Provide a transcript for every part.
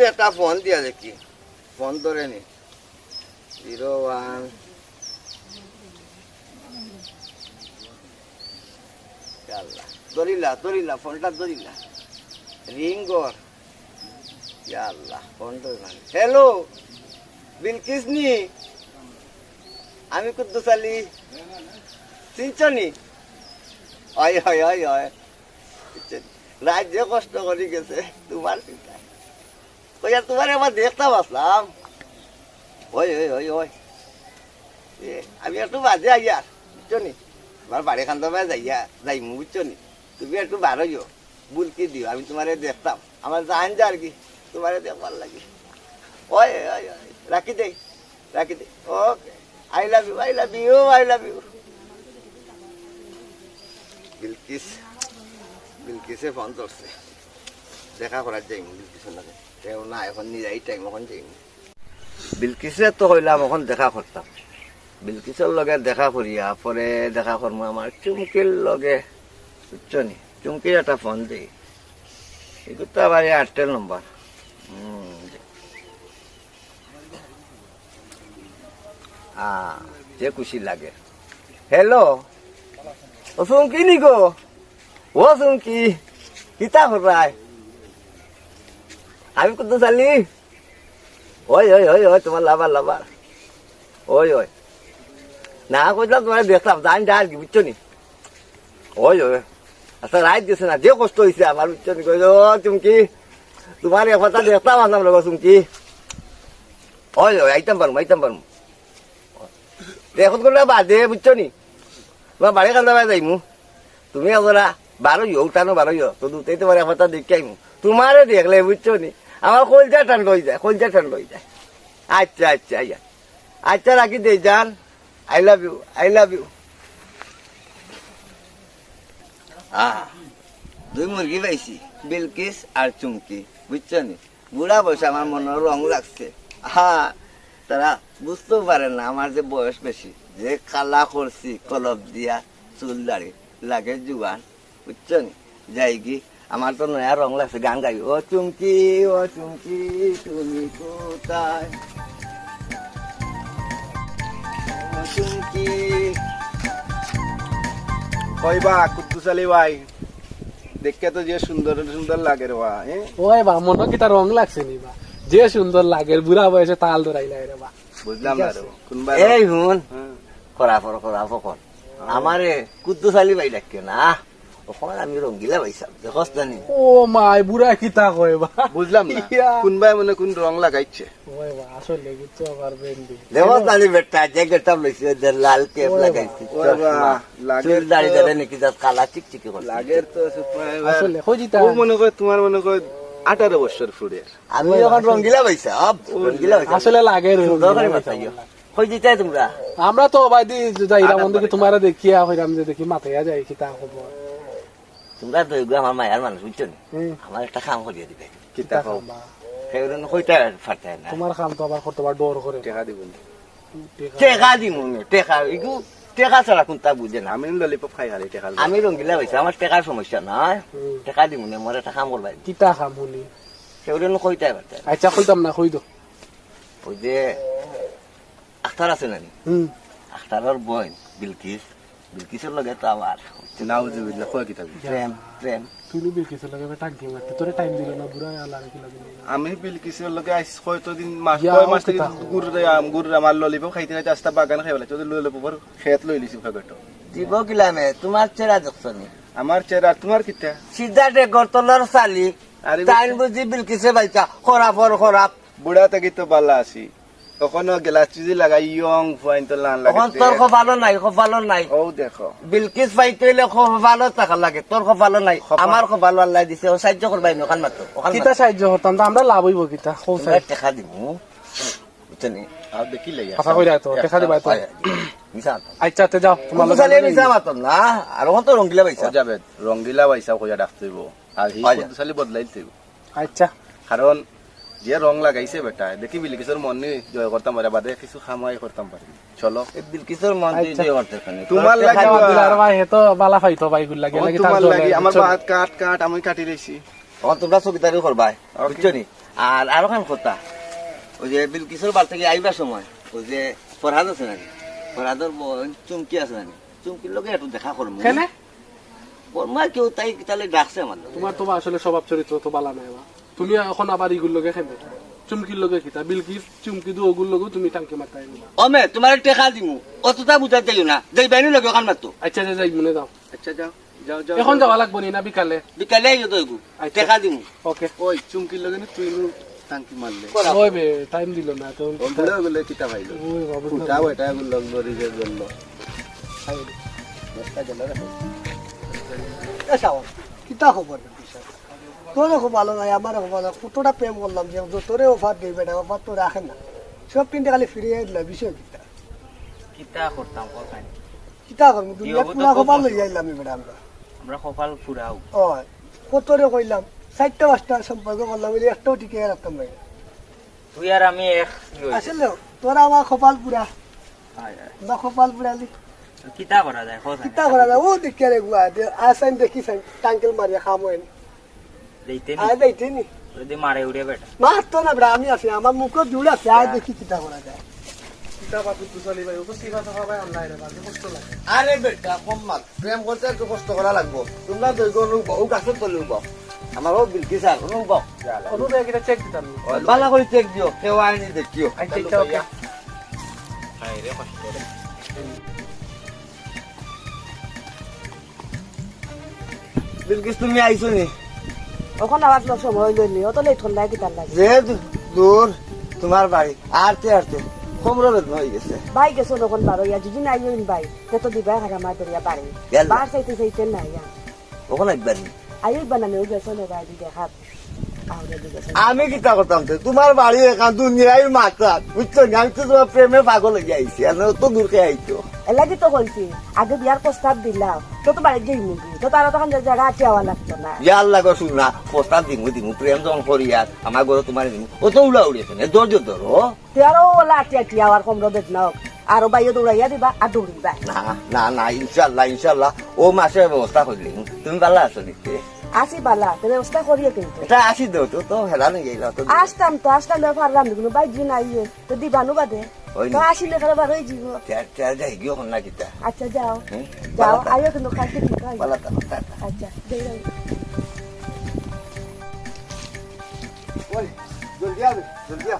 বিলকিসে একটা ফোন দিয়া দেখি। ফোন ধরে নি। জিরো ওয়ান ধরিলা ধরিলা, ফোনটা ধরিলা। রিং হ্যালো বিলকিস নি? আমি কুদ্দুস আলী। চিনছনি হয় হয় হয় হয়। রাজ্য কষ্ট করে গেছে। তোমার চিন্তা ওই আর তোমার এবার দেখতাম আসলাম ওই ওই ওই ওই আমি একটু বাজে আইয়া বুঝছ নি আমার বাড়ি খান তোমার যাইয়া যাইমু বুঝছ নি তুমি একটু বারোইও বুলকি দিও আমি তোমারে দেখতাম আমার জান যা আর কি তোমারে দেখবার লাগে ওই ওই রাখি দেই রাখি দেই okay I love you I love you I love you Bilkis বিলকিসে phone করছে দেখা করার যাইম বিলকিসের লাগে কেউ না এখন নিজেই টাইম এখন যাইম বিলকিসে তো হইলাম এখন দেখা করতাম বিলকিসের লগে দেখা করিয়া পরে দেখা করব আমার চুমকির লগে বুঝছ নি চুমকির একটা ফোন দিই এগুলো তো আবার এয়ারটেল নম্বর যে খুশি লাগে হ্যালো ও চুমকি নি গো ও চুমকি কিতা করায় আমি কত চালি ওই ওই ওই ওই, তোমার লাভার লাভার ওই ওই। না কইলাম তোমার দেখলাম, জান আর কি, বুঝছ নি? ওই ওই আচ্ছা রাত গেছে না, যে কষ্ট হয়েছে আমার, বুঝছ নি? কইল, ও, চুমকি, তোমার এ কথা দেখতাম আসলাম লোক চুমকি। ওই ওই, আইতাম পারম আইতাম পারম। দেখুন কোনো বাদে বুঝছ নি? তোমার বাড়ি কান্দা বাই যাইমু তুমি আমরা বারোই উঠানো বারোই তো দুটাই তোমার এক কথা দেখে আইমু। তোমারে দেখলে, বুঝছ নি? আমার কলজা ঠান্ড হয়ে যায়, কলজা ঠান্ড হয়ে যায়। আচ্ছা আচ্ছা আইয়া। আচ্ছা রাখি দে যান I love you I love you দুই মুরগি পাইছি বিলকিস আর চুমকি, বুঝছ নি? বুড়া বয়সে আমার মনে রং লাগছে। হ্যাঁ তারা বুঝতেও পারে না আমার যে বয়স বেশি। যে কালা করছি কলব দিয়া চুল দাড়ি, লাগে জুয়ান বুঝছ নি? যাই কি আমার তো নয়া রং লাগছে গান গাই ও চুমকি ও চুমকি তুমি কোথায়? চুমকি। কইবা কুদ্দুস আলী ভাই? দেখতে তো যে সুন্দর সুন্দর লাগে রে বা ওই বা মনে কি তার রং লাগছে নি বা? যে সুন্দর লাগে বুড়া বয়সে তাল ধরাই লাগে রে বা। বুঝলাম না রে কোনবা এই হুন হ্যাঁ। করা পর করা ফকন আমারে কুদ্দুস আলী ভাই ডাকে না। ওখানে আমি রঙ্গিলা পাইছাম দেখস জানি। ও মাই বুড়া কিতা কয় বা। বুঝলাম না কোনবাই মনে কোন লাগাইছে। জানি বেটা যে যে লাল কেপ লাগাইছি চুল দাড়ি দাড়ি নাকি যাত কালা তো আসলে ও মনে কয় তোমার মনে কয় আঠারো বছর ফুড়ের আমি এখন রঙ্গিলা পাইছাম রঙ্গিলা আসলে লাগে তোমরা। আমরা তো ভাই দি যাইরা মন দেখি তোমার দেখিয়া হইরাম যে দেখি মাথায় যায় কিতা খবর তোমরা তো এগুলো আমার মায়ের মানুষ বুঝছ নি হুম, আমার একটা কাম করিয়ে দিবে কিতা খাবা? সেগুলো কইটা ফাটায় না তোমার কাম তো আবার করতে পার ডর করে টেকা দিব টেকা। টেকা দিম টেকা এগু টেকা ছাড়া কোনটা বুঝে না আমি ললিপপ খাই হারি টেকা আমি রঙ্গিলা পাইছি আমার টেকার সমস্যা নয় টেকা দিম না মোর একটা কাম করবা কিতা খাম শুনি সেগুলো কইটাই পারতে আচ্ছা কইতাম না কই দো ওই যে আখতার আছে নানি হুম আখতারের বোন বিলকিস বিলকিসের লগে তো আমার নাউজুবিল্লাহ কয় কিতা প্রেম প্রেম তুমি বিলকিস লাগে টাঙ্কি মারতে তোরে টাইম দিল না বুড়া আল্লাহ কি লাগে। আমি বিলকিসের লগে আইস কয়তো দিন মাস কয় মাস থেকে? গুড় গুড় আমার ললিপপ খাইতে খাইতে আস্তা বাগান খাই পেলাই তোদের ললিপপর খেত লই লিছি ফেগটো দিব কিলামে তোমার চেরা দেখছনি আমার চেহারা তোমার কিতা? সিধা ডে গরতলার চালি আরে টাইম বুঝি বিলকিসে পাইছা খরাপ আর খরাপ। বুড়া থেকে তো বালা আছি। কখনো গেলাস চুজি লাগাই ইয়ং ফাইন তো লান লাগে তোর কপালো নাই কপালো নাই। ও দেখো। বিলকিস পাইতে হইলে কপালো টাকা লাগে তোর কপালো নাই। আমার কপালো আল্লাহ দিছে ও সাহায্য করবাই ওখান মাত্র কিতা সাহায্য হতাম তো আমরা লাভ হইব কিতা মাত্র টাকা দিব বুঝছনি আর দেখি লাই কথা কই তো দেখা দিবা তো আচ্ছা তে যাও তোমার সালে মিছা মাতন না? আর ওখান তো রঙ্গিলা ও যাবে। রঙ্গিলা পয়সা কইয়া ডাকতেইব আর হি সালি বদলাই দিতেইব। আচ্ছা। কারণ যে রং লাগাইছে বেটা দেখি বিলিকিসের মন নি জয় করতাম পারে বাদে কিছু খামাই করতাম পারি। চলো। এই বিলকিসের মন আচ্ছা। দিয়ে করতে তোমার লাগে। দিলার ভাই হে তো বালা ফাইতো ভাই গুলা গেলে কি তোমার লাগি আমার বাত কাট কাট আমি কাটি লইছি তখন তোমরা ছবি তারি করবাই বুঝছ নি? আর আরও খান কথা ওই যে বিলকিসের বার থেকে আইবার সময় ওই যে ফরহাদ আছে নানি ফরহাদর বোন চুমকি আছে নানি চুমকির লোকে একটু দেখা করব কেনে? বর্মা কেউ তাই তাহলে ডাকছে আমার লগে। তোমার তোমার আসলে স্বভাব চরিত্র তো বালা নাই বা। তুমি এখন আবার ইগুর লগে খেলে চুমকির লগে খিতা বিলকিস চুমকি দু ওগুর লগে তুমি টাঙ্কি মারতাই অমে তোমার টেকা দিমু। অতটা বুঝাই যাইও না। যাই বাইনি লগে ওখান মারতো। আচ্ছা যা যাই মনে যাও। আচ্ছা যাও যাও যাও এখন যাওয়া লাগবো নি না বিকালে? বিকালে আইও তো এগু আচ্ছা। টেকা দিমু। ওকে। ওই চুমকির লগে তুই টাঙ্কি মারলে। ওই বে টাইম দিল না তো বলে বলে কিতা ভাইলো ওই বাবু বলল দশটা গেল রে এসাও কিতা খবর? বিষয় তোর খুব ভালো নাই আমার খুব ভালো কতটা প্রেম করলাম যে তোরে অফার দিই বেটা অফার তো রাখে না। সব কিনতে খালি ফিরিয়ে দিল বিষয় কিতা কিতা করতাম কোথায় কিতা করব? দুনিয়া পুরা কখন? লই যাইলাম বেটা আমরা। আমরা কপাল ফুরাও ও কতরে কইলাম চারটা পাঁচটা সম্পর্ক করলাম বলে একটাও টিকে রাখতাম ভাই তুই আর আমি এক? আসলে তোরা আমার কপাল পুরা। বা কপাল পুরালি কিতা করা যায় কিতা করা যায়? ও দেখে রে গুয়া আসাইন দেখি সাইন টাঙ্কেল মারিয়া খাম হইন দেইতে নি আয় যাইতে নি যদি মারে উড়ে বেটা মারতো না বেটা আমি আছি আমার মুখত জুড়ে আছে আয় দেখি কিতা করা যায় কিতা বাবু তুসালি ভাই ওকে সিভা থাকা ভাই অনলাইনে বাজে কষ্ট লাগে আরে বেটা কম মাত প্রেম করতে একটু কষ্ট করা লাগবো তোমরা দুই গো নুব ও গাছত বলুব আমার ও বিলকিস আর নুব অনুদে কিটা চেক দিতাম বালা করে চেক দিও কেউ আইনি দেখিও আচ্ছা ওকে কষ্ট বিলকিস তুমি আইছো নি ওখানে আবার লোক সময় লইলি অত লেট ঠান্ডায় কিতার লাগে? যে দূর তোমার বাড়ি আরতে আরতে কোমর বেদনা হয়ে গেছে। ভাই গেছো তখন বারো ইয়া যদি নাই ইন ভাই তো দিবা হারা মার দরিয়া পারে। বার চাইতে চাইতে নাই ইয়া। ওখানে একবারই আই বানানো গেছো না ভাই দিকে হাত। আমি কিতা করতাম তো? তোমার বাড়ি এখান দুনিয়ায় মাত্রা বুঝছ নি? আমি তো তোমার প্রেমে পাগল হয়ে আইছি আমি তো দূরকে আইছো এলাকি তো কইছি আগে বিয়ার প্রস্তাব দিলাম তো তো বাড়ি যাই মুগি তো তারা তখন জায়গা আছে আওয়া লাগতো না। ইয়া আল্লাহ গো শুনা প্রস্তাব দিমু দিমু প্রেম যখন করি আর আমার ঘরে তোমার দিমু। ও তো উড়া উড়িয়েছে না? ধৈর্য ধরো তুই আরও ওলা আটি আটি আওয়ার কম রোদ নাও আরও বাইয়ে দৌড়াইয়া দিবা আর দৌড়িবা না না না ইনশাল্লাহ ইনশাল্লাহ ও মাসের ব্যবস্থা করলি তুমি ভালো আছো দেখতে আসি বালা তো ব্যবস্থা করিয়ে কিন্তু এটা আসি দেও তো তো হেলা নেই গেল তো আসতাম তো আসতাম পারলাম কোনো বাইক জি নাই তো দিবানু বাদে। নি। আসিলে খারাপ বার হয়ে যাব যাই গিয়ে না কিতা? আচ্ছা যাও? যাও। আইও কিন্তু কালকে ঠিক হয়। আচ্ছা যাই। ওই, জলদি আবে, জলদি আ।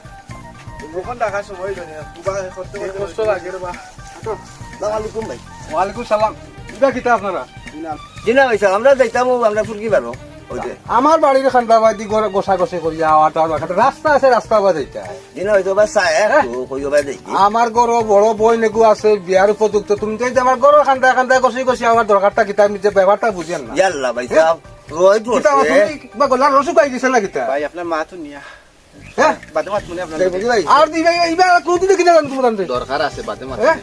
কখন ডাকার সময় জানি কুবা করতে কষ্ট লাগে। রে বা আসসালামু আলাইকুম ভাই। ওয়ালাইকুম সালাম ইটা কিতা আপনারা জিনা। ভাই আমরা যাইতাম আমরা ফুরকি পারব আমার বাড়ির খান্ডা বাদি গোসা গোসে করি রাস্তা আছে রাস্তা বাদে বা কইও বা আমার গরো বড় বই নেগু আছে বিয়ার উপযুক্ত। তুমি তো আমার গরো খান্ডা খান্ডা গসি গসি আমার দরকারটা কিতা আমি যে ব্যাপারটা বুঝেন না। ইয়াল্লা ভাই সাহেব রোহিত কিতা বসে তুমি কিবা গলার রসু পাই গেছে না কিতা ভাই আপনার মা তো নিয়া। হ্যাঁ? বাদে মাত মনে আপনার বুঝি ভাই। আর দিবে এইবার কোনদিন কিনা জান দরকার আছে বাদে মাত হ্যাঁ?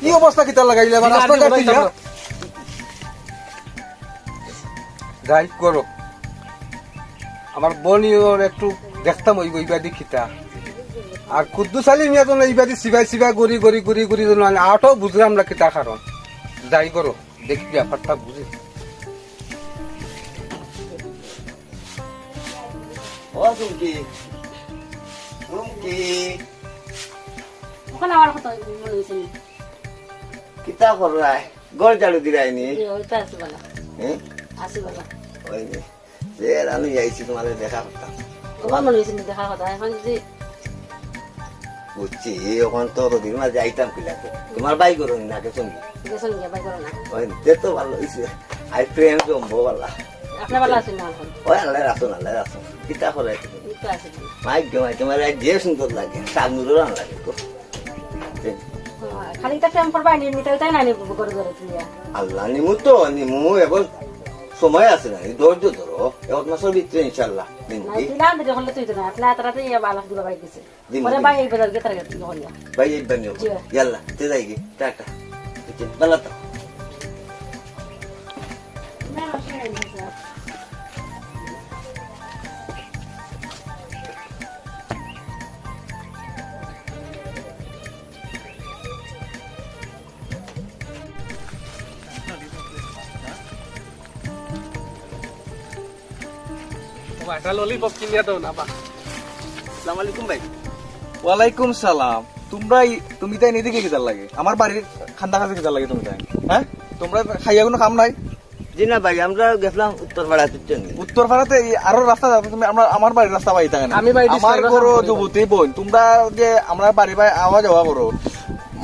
কি অবস্থা কিতা লাগাইলে? আমার রাস্তা কাটি যাই করো। আমার বনিওর একটু দেখতাম ওই ইবাদি খিতা। আর কুদ্দুস আলী মিয়া তো ইবাদি সিবাই সিবাই গড়ি গড়ি গড়ি গড়ি আটাও বুঝলাম না কিতা কারণ। যাই করো দেখি ব্যাপারটা বুঝি। কিতা করাই গড় ঝাড়ু দিরাইনি আছে বলা হ্যাঁ? আছে বলা ওই যে আমি আইছি তোমাদের দেখা করতাম তোমার মনে হয়েছে নি দেখার কথা এখন যদি বুঝছি ওখান তো দিন মাঝে আইতাম কিলাতে তোমার বাই করো না কে সঙ্গে ওই যে তো ভালো হয়েছে আই প্রেম জম্বো বালা আপনার ভালো আছেন না ওই আল্লাহ রাসুন আল্লাহ রাসুন কিতা করে তুমি একটু আছে মাই গে মাই তোমার আজ যে সুন্দর লাগে সামনুরও রান লাগে তো খালি তা প্রেম করবা নি তাই না নি করে ধরে তুমি আল্লাহ নিমু তো নিমু এখন সময় আছে না ধৈর্য ধরো। এক মাসের ভিতরে ইনশাল্লাহ না দিলাম দিলে হলে তুই তো না। আপনি তারাতে বালাক দিবা বাই দিছে। পরে ভাই এই বাজার গেতার গেতে হলিয়া ভাই এই বানিয়ে জি। ইয়াল্লা তে যাই গে। টাটা। ভালো তো একটা ললিপপ কিনিয়া দাও না বা। সালাম আলাইকুম ভাই। ওয়ালাইকুম সালাম। তোমরা তুমি তাই এদিকে কিতার লাগে। আমার বাড়ির খান্দা কাছে কিতার লাগে তুমি তাই। হ্যাঁ? তোমরা খাইয়া কোনো কাম নাই? জি না ভাই আমরা গেছিলাম উত্তর পাড়া তিনজনই উত্তর পাড়াতে আরও রাস্তা যাবে তুমি আমরা আমার বাড়ির রাস্তা পাই থাকে না। আমি আমার করো যুবতী বোন তোমরা যে আমরা বাড়ি বাড়ি আওয়া যাওয়া করো।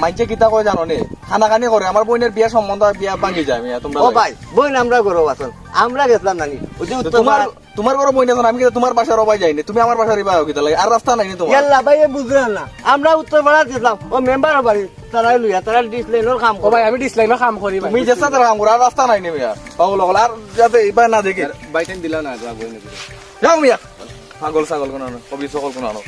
মাইনছে কিতা কয় জানো নে খানা খানি করে আমার বোনের বিয়া সম্বন্ধ বিয়া ভাঙি যায় মিয়া তোমরা ও ভাই বই আমরা গরো আছেন আমরা গেছিলাম নানি। ওই যে তোমার তোমার ঘরে বই না আমি কিন্তু তোমার বাসার অবাই যাইনি তুমি আমার বাসার ইবা কিতা লাগে আর রাস্তা নাই নি তোমার ইয়াল্লা ভাই বুঝলেন না আমরা উত্তর পাড়া গেছিলাম। ও মেম্বার বাড়ি তারাই লইয়া তারা ডিসলাইনের কাম ও ভাই আমি ডিসলাইনের কাম করি ভাই তুমি যে সাথে কাম করো আর রাস্তা নাই নি মিয়া। পাগল পাগল আর যাতে এবার না দেখি বাইটেন দিলা না যা বই না যাও মিয়া। পাগল ছাগল কোনো কবি সকল কোনো